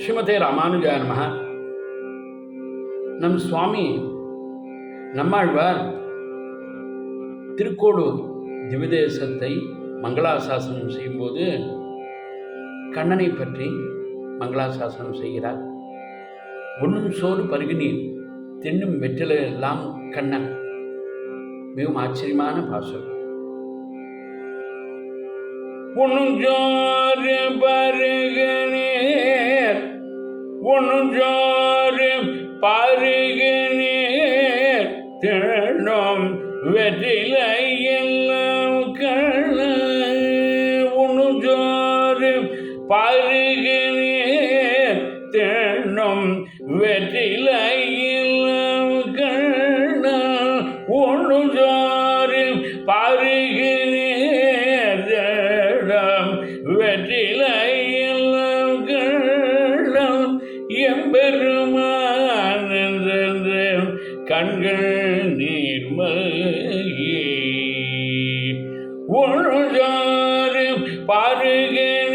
ஸ்ரீமதே ராமானுஜா நமஹ நம் சுவாமி நம்மாழ்வார் திருக்கோடூர் திவிதேசத்தை மங்களாசாசனம் செய்யும்போது கண்ணனை பற்றி மங்களாசாசனம் செய்கிறார். ஒன்றும் சோறு பருகினீர் தின்னும் வெற்றில எல்லாம் கண்ணன் மிகவும் ஆச்சரியமான பாசம். உண்ணும் சோறு பருகினீர் உண்ணும் சோறு பருகினீர் தின்னும் வெற்றிலை எல்லாம் கண்ண. உண்ணும் சோறு பருகினீர் தின்னும் வெற்றிலை எல்லாம் கண்ண பருகினீர் தினம் எம்பெருமான் கண்கள் நீர்மயே ஒழுஜாறு பருகினீர்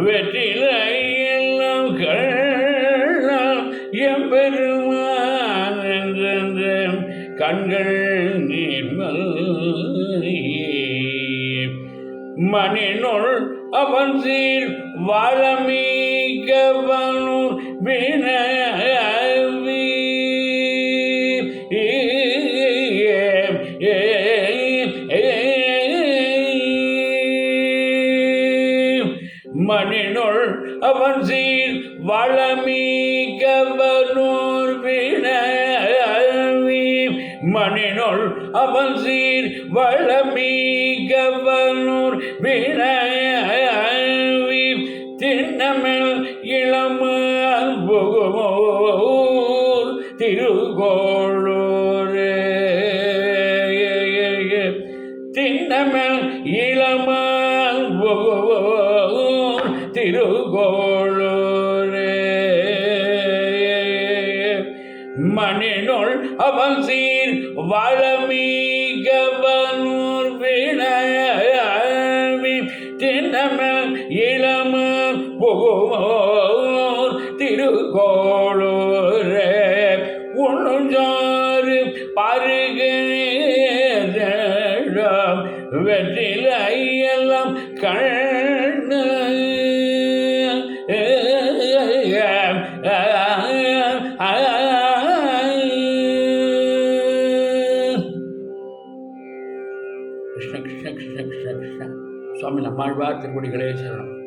வெற்றிலை எல்லாம் கண்ணம் எம்பெருமான் என்றென்று கண்கள் நீர்மல்யே மணினுள் அவன் சீர் வளமீகவனும் வினவி மணினுள் அவன் சீர் வளமீகவனூர் வினவி மணினுள் அவன் சீர் வளமீகவனூர் வினவி திருகோளூரே. திண்ணமில் இளமான் திருகோளூரே. மணினுள் அவன் சீர் வளமீகவனூர் வினவி திண்ணமில் இளமான் புகுவோர் திருகோளூரே. பருகிடம் வெற்றிலை எல்லாம் கண்ண. கிருஷ்ண கிருஷ்ண கிருஷ்ண கிருஷ்ண கிருஷ்ண. சுவாமி நம்மாழ்வார் திருவடிகளே சரணம்.